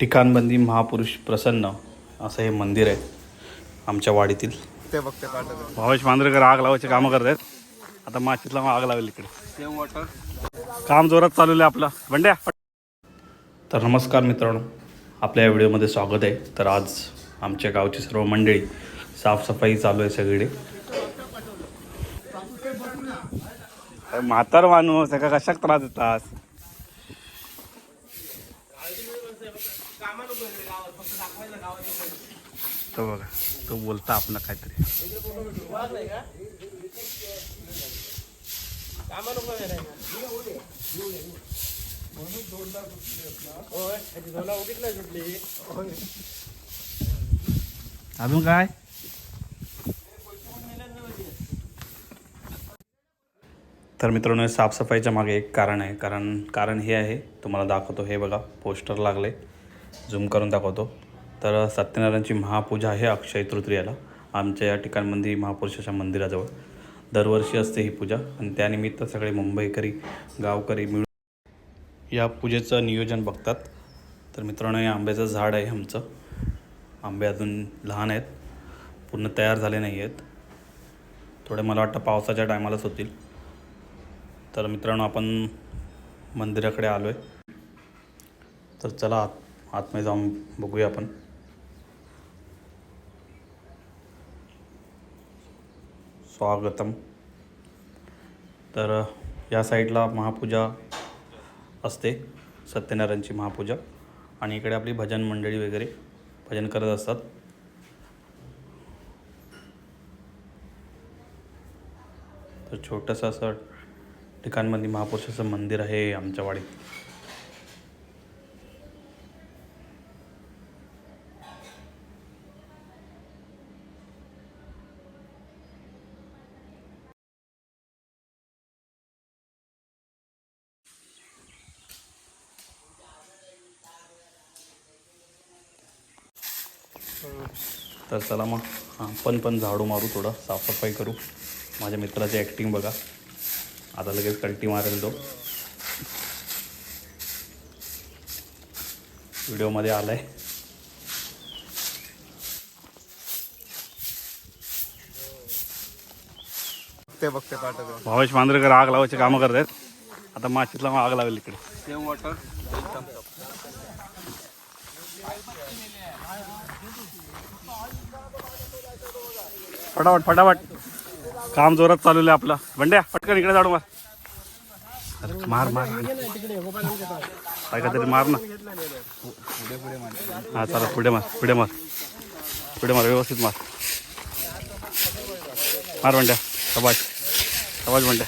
ठिकाणबंदी महापुरुष प्रसन्न असं हे मंदिर आहे आमच्या वाडीतील. ते बघते पाठवतो भावेश मांजरेकर आग लावायचे कामं करत आहेत आता माशीतला आग लावेल इकडे. सेम वॉटर काम जोरात चालवलं आहे आपलं. बंड्या तर नमस्कार मित्रांनो आपल्या या व्हिडिओमध्ये स्वागत आहे. तर आज आमच्या गावची सर्व मंडळी साफसफाई चालू आहे सगळीकडे. अरे म्हातार माणूस एका कशाक त्रास देतात तो बघा तो बोलता आपण काहीतरी. अजून काय? तर मित्रांनो साफसफाईच्या मागे एक कारण आहे. कारण कारण हे आहे तुम्हाला दाखवतो. हे बघा पोस्टर लागले. झूम करून दाखवतो. तर सत्यनारायणची महापूजा आहे अक्षय तृतीयाला आमच्या या ठिकाणमध्ये महापुरुषाच्या मंदिराजवळ. दरवर्षी असते ही पूजा. आणि त्यानिमित्त सगळे मुंबईकरी गावकरी मिळून या पूजेचं नियोजन बघतात. तर मित्रांनो हे आंब्याचं झाड आहे आमचं. आंबे अजून लहान आहेत. पूर्ण तयार झाले नाही आहेत थोडे मला वाटतं पावसाच्या टायमालाच होतील. तर मित्रांनो आपण मंदिराकडे आलो आहे तर चला आत आतमध्ये जाऊन बघूया आपण. स्वागतम. तर या साईडला महापूजा असते सत्यनारायणची महापूजा. आणि इकडे आपली भजन मंडळी वगैरे भजन करत असतात. तर छोटंसं असं ठिकाणमध्ये महापुरुषाचं मंदिर आहे आमच्या वाडीत. तर चला मग आपण पण झाडू मारू थोडं साफसफाई करू. माझ्या मित्राची ॲक्टिंग बघा. आता लगेच कल्टी मारेल तो. व्हिडिओमध्ये आलाय. बघते भावेश मांजरेकर आग लावायचे कामं करत आहेत आता माशीतला आग लावेल इकडे. सेम वॉटर फटाफट फटाफट. काम जोरात चालू आहे आपलं. बंड्या पटकन इकडे जाडू मार. मार मार. काय तरी मार ना. हा चला पुढे मार पुढे मार. पुढे मार व्यवस्थित मार. मार बंड्या सबाज सबाज बंड्या.